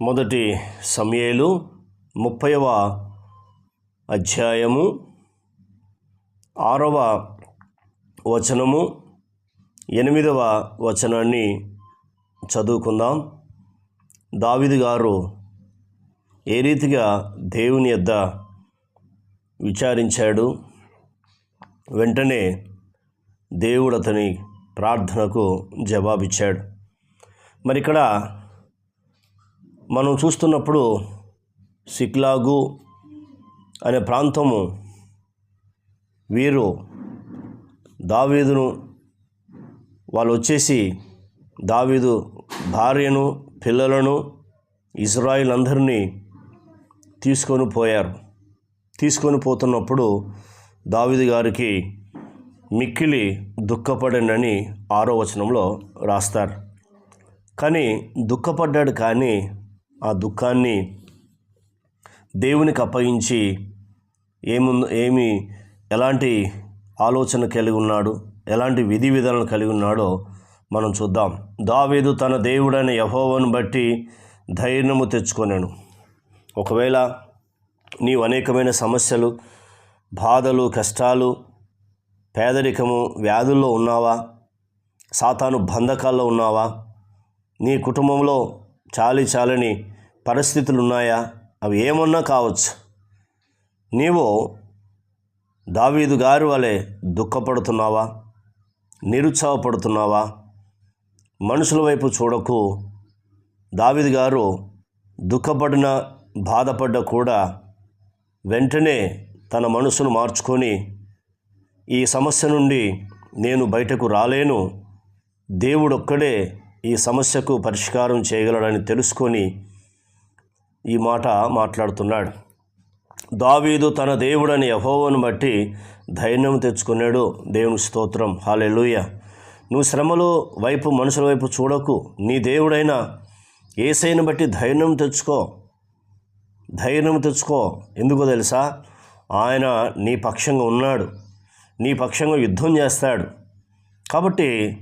మొదటి సమయలు ముప్పైవ అధ్యాయము ఆరవ వచనము ఎనిమిదవ వచనాన్ని చదువుకుందాం. దావిది గారు ఏ రీతిగా దేవుని యొద్ద విచారించాడు? వెంటనే దేవుడు అతని ప్రార్థనకు జవాబిచ్చాడు. మరి ఇక్కడ మనం చూస్తున్నప్పుడు సిక్లాగు అనే ప్రాంతము వీరు దావీదును వాళ్ళు వచ్చేసి దావీదు భార్యను పిల్లలను ఇజ్రాయిల్ అందరినీ తీసుకొని పోయారు. తీసుకొని పోతున్నప్పుడు దావీదు గారికి మిక్కిలి దుఃఖపడనని ఆరో వచనంలో రాస్తారు. కానీ దుఃఖపడ్డాడు కానీ ఆ దుఃఖాన్ని దేవునికి అప్పగించి ఏముందో ఏమి ఎలాంటి ఆలోచన కలిగి ఉన్నాడు ఎలాంటి విధి విధానాలు కలిగి ఉన్నాడో మనం చూద్దాం. దావేదు తన దేవుడైన యహోవను బట్టి ధైర్యము తెచ్చుకొనాను. ఒకవేళ నీవు అనేకమైన సమస్యలు బాధలు కష్టాలు పేదరికము వ్యాధుల్లో ఉన్నావా సాతాను బంధకాల్లో ఉన్నావా నీ కుటుంబంలో చాలి చాలని పరిస్థితులు ఉన్నాయా అవి ఏమన్నా కావచ్చు. నీవు దావీదు గారి వలె దుఃఖపడుతున్నావా? నిరుత్సాహపడుతున్నావా? మనుషుల వైపు చూడకు. దావీదు గారు దుఃఖపడిన బాధపడ్డ కూడా వెంటనే తన మనసును మార్చుకొని ఈ సమస్య నుండి నేను బయటకు రాలేను. దేవుడొక్కడే ఈ సమస్యకు పరిష్కారం చేయగలడని తెలుసుకొని ఈ మాట మాట్లాడుతున్నాడు. దావీదు తన దేవుడని యహోవను బట్టి ధైర్యం తెచ్చుకున్నాడు. దేవుని స్తోత్రం. హాలెలుయ నువ్వు శ్రమలో వైపు మనుషుల వైపు చూడకు. నీ దేవుడైన ఏసైని బట్టి ధైర్యం తెచ్చుకో. ధైర్యం తెచ్చుకో. ఎందుకో తెలుసా? ఆయన నీ పక్షంగా ఉన్నాడు. నీ పక్షంగా యుద్ధం చేస్తాడు. కాబట్టి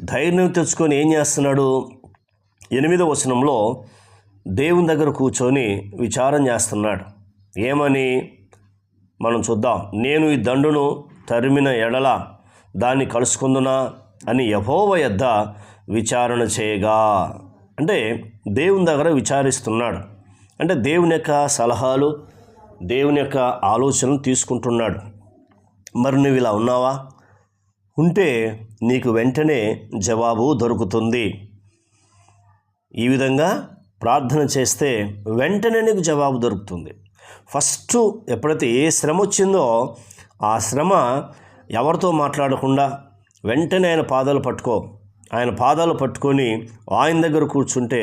ధైర్యం తెచ్చుకొని ఏం చేస్తున్నాడు? ఎనిమిదవ వచనంలో దేవుని దగ్గర కూర్చొని విచారం చేస్తున్నాడు. ఏమని? మనం చూద్దాం. నేను ఈ దండును తరిమిన ఎడల దాన్ని కలుసుకుందునా అని యహోవ యొద్ద విచారణ చేయగా. అంటే దేవుని దగ్గర విచారిస్తున్నాడు. అంటే దేవుని యొక్క సలహాలు దేవుని యొక్క ఆలోచనలు తీసుకుంటున్నాడు. మరి నువ్వు ఇలా ఉన్నావా? ఉంటే నీకు వెంటనే జవాబు దొరుకుతుంది. ఈ విధంగా ప్రార్థన చేస్తే వెంటనే నీకు జవాబు దొరుకుతుంది. ఫస్ట్ ఎప్పుడైతే ఏ శ్రమ వచ్చిందో ఆ శ్రమ ఎవరితో మాట్లాడకుండా వెంటనే ఆయన పాదాలు పట్టుకో. ఆయన పాదాలు పట్టుకొని ఆయన దగ్గర కూర్చుంటే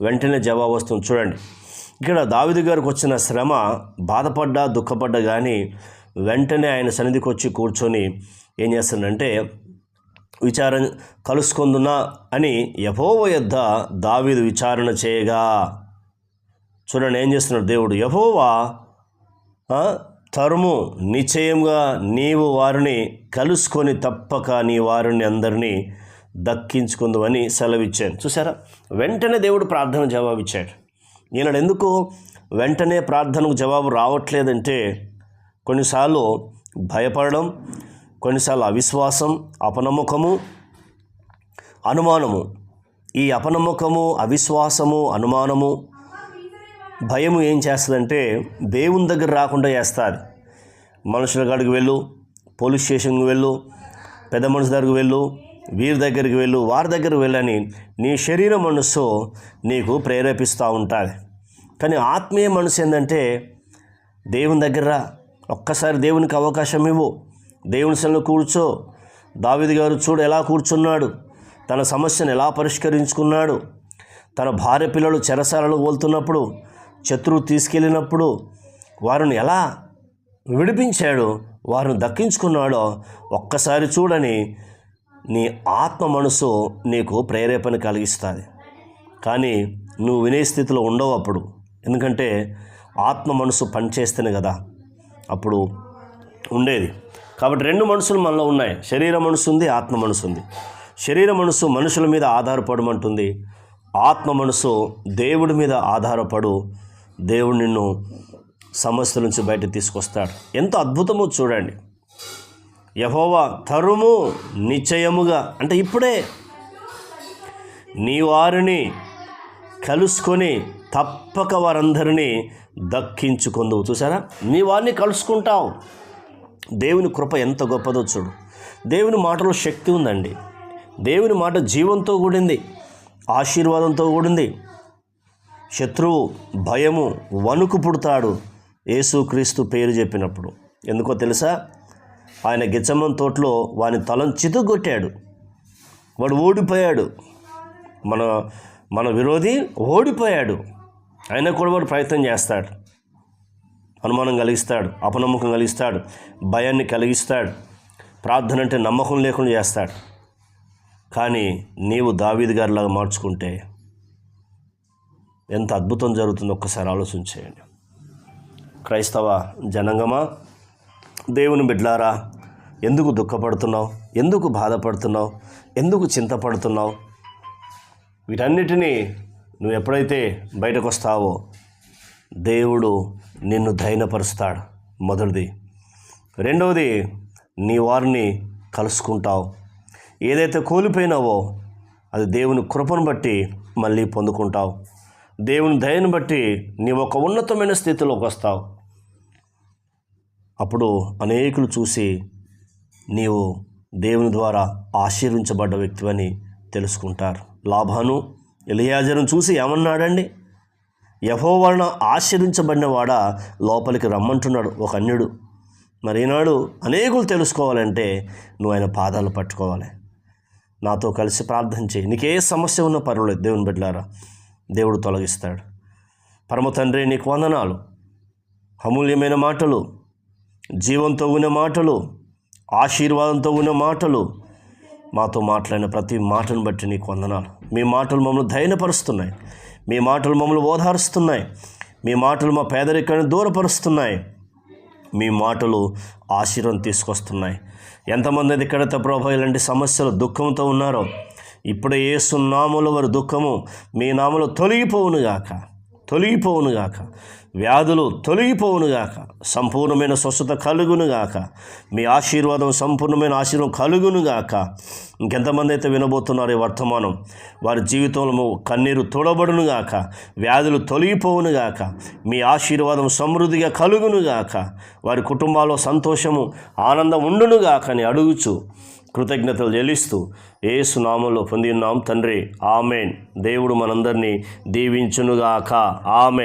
వెంటనే జవాబు వస్తుంది. చూడండి ఇక్కడ దావిది గారికి వచ్చిన శ్రమ బాధపడ్డా దుఃఖపడ్డా కానీ వెంటనే ఆయన సన్నిధికి వచ్చి కూర్చొని ఏం చేస్తాడంటే విచారణ కలుసుకుందునా అని యహోవ యొద్ద దావీదు విచారణ చేయగా చూడండి ఏం చేస్తున్నాడు దేవుడు యహోవా తరుము నిశ్చయంగా నీవు వారిని కలుసుకొని తప్పక నీ వారిని అందరినీ దక్కించుకుందువని సెలవిచ్చాను చూసారా వెంటనే దేవుడు ప్రార్థన జవాబిచ్చాడు. ఈనాడు ఎందుకు వెంటనే ప్రార్థనకు జవాబు రావట్లేదంటే కొన్నిసార్లు భయపడడం కొన్నిసార్లు అవిశ్వాసం అపనమ్మకము అనుమానము. ఈ అపనమ్మకము అవిశ్వాసము అనుమానము భయము ఏం చేస్తుందంటే దేవుని దగ్గర రాకుండా చేస్తుంది మనుషుల కాడికి వెళ్ళు పోలీస్ స్టేషన్కి వెళ్ళు పెద్ద మనిషి దగ్గరికి వెళ్ళు వీరి దగ్గరికి వెళ్ళు వారి దగ్గరికి వెళ్ళని నీ శరీర మనస్సు నీకు ప్రేరేపిస్తూ ఉంటుంది. కానీ ఆత్మీయ మనసు ఏంటంటే దేవుని దగ్గర ఒక్కసారి దేవునికి అవకాశం ఇవ్వు. దేవుని సెల్లో కూర్చో. దావిది గారు చూడు ఎలా కూర్చున్నాడు. తన సమస్యను ఎలా పరిష్కరించుకున్నాడు. తన భార్య పిల్లలు చెరసాలలో పోలుతున్నప్పుడు శత్రువు తీసుకెళ్ళినప్పుడు వారిని ఎలా విడిపించాడు వారిని దక్కించుకున్నాడో ఒక్కసారి చూడని నీ ఆత్మ మనసు నీకు ప్రేరేపణ కలిగిస్తుంది. కానీ నువ్వు వినే స్థితిలో ఉండవు అప్పుడు. ఎందుకంటే ఆత్మ మనసు పనిచేస్తేనే కదా అప్పుడు ఉండేది. కాబట్టి రెండు మనసులు మనలో ఉన్నాయి. శరీర మనసు ఉంది ఆత్మ మనసు ఉంది. శరీర మనసు మనుషుల మీద ఆధారపడమంటుంది. ఆత్మ మనసు దేవుడి మీద ఆధారపడు. దేవుడు నిన్ను సమస్యల నుంచి బయట తీసుకొస్తాడు. ఎంత అద్భుతమో చూడండి. యహోవా తరుము నిశ్చయముగా అంటే ఇప్పుడే నీ వారిని కలుసుకొని తప్పక వారందరినీ దక్కించుకుందువు. చూసారా? నీ వారిని కలుసుకుంటావు. దేవుని కృప ఎంత గొప్పదో చూడు. దేవుని మాటలో శక్తి ఉందండి. దేవుని మాట జీవంతో కూడింది ఆశీర్వాదంతో కూడింది. శత్రువు భయము వణుకు పుడతాడు యేసుక్రీస్తు పేరు చెప్పినప్పుడు. ఎందుకో తెలుసా? ఆయన గిచ్చమ్మం తోటలో వాని తలం చితుగొట్టాడు వాడు ఓడిపోయాడు. మన మన విరోధి ఓడిపోయాడు. అయినా కూడా వాడు ప్రయత్నం చేస్తాడు. అనుమానం కలిగిస్తాడు అపనమ్మకం కలిగిస్తాడు భయాన్ని కలిగిస్తాడు ప్రార్థన అంటే నమ్మకం లేకుండా చేస్తాడు. కానీ నీవు దావీది గారిలాగా మార్చుకుంటే ఎంత అద్భుతం జరుగుతుందో ఒక్కసారి ఆలోచన చేయండి. క్రైస్తవ జనంగమా? దేవుని బిడ్లారా ఎందుకు దుఃఖపడుతున్నావు? ఎందుకు బాధపడుతున్నావు? ఎందుకు చింతపడుతున్నావు? వీటన్నిటినీ నువ్వు ఎప్పుడైతే బయటకు వస్తావో దేవుడు నిన్ను ధైర్యపరుస్తాడు. మొదటిది. రెండవది నీ వారిని కలుసుకుంటావు. ఏదైతే కోల్పోయినావో అది దేవుని కృపను బట్టి మళ్ళీ పొందుకుంటావు. దేవుని దయను బట్టి నీవు ఒక ఉన్నతమైన స్థితిలోకి వస్తావు. అప్పుడు అనేకులు చూసి నీవు దేవుని ద్వారా ఆశీర్వించబడ్డ వ్యక్తివని తెలుసుకుంటారు. లాభాను ఎలియాజరును చూసి ఏమన్నాడండి? యహో ఆశ్రయించబడినవాడా వాడ లోపలికి రమ్మంటున్నాడు ఒక అన్యుడు. మరి ఈనాడు అనేకులు తెలుసుకోవాలంటే నువ్వు ఆయన పాదాలు పట్టుకోవాలి. నాతో కలిసి ప్రార్థన చేయి. నీకే సమస్య ఉన్న పర్వాలేదు దేవుని బిడ్డలారా. దేవుడు తొలగిస్తాడు. పరమ తండ్రి నీకు వందనాలు. అమూల్యమైన మాటలు జీవంతో ఉన్న మాటలు ఆశీర్వాదంతో ఉన్న మాటలు మాతో మాట్లాడిన ప్రతి మాటను బట్టి నీకు వందనాలు. మీ మాటలు మమ్మల్ని ధైర్యపరుస్తున్నాయి. మీ మాటలు మమ్మల్ని ఓదారుస్తున్నాయి. మీ మాటలు మా పేదరికాన్ని దూరపరుస్తున్నాయి. మీ మాటలు ఆశీర్వాదం తీసుకొస్తున్నాయి. ఎంతమంది అయితే ఇక్కడైతే ప్రభా ఇలాంటి సమస్యలు దుఃఖంతో ఉన్నారో. ఇప్పుడే ఏసు నామములో వారి దుఃఖము మీ నామలో తొలగిపోవునుగాక. తొలగిపోవునుగాక వ్యాధులు తొలగిపోవునుగాక సంపూర్ణమైన స్వస్థత కలుగునుగాక మీ ఆశీర్వాదం సంపూర్ణమైన ఆశీర్వాదం కలుగునుగాక ఇంకెంతమంది అయితే వినబోతున్నారు ఈ వర్తమానం? వారి జీవితంలో కన్నీరు తొడబడునుగాక వ్యాధులు తొలగిపోవునుగాక మీ ఆశీర్వాదం సమృద్ధిగా కలుగునుగాక వారి కుటుంబాల్లో సంతోషము ఆనందం ఉండునుగాక అని అడుగుచు. కృతజ్ఞతలు చెల్లిస్తూ ఏసు నామంలో పొంది ఉన్నాం తండ్రి. ఆమెన్. దేవుడు మనందరినీ దీవించునుగాక. ఆమెన్.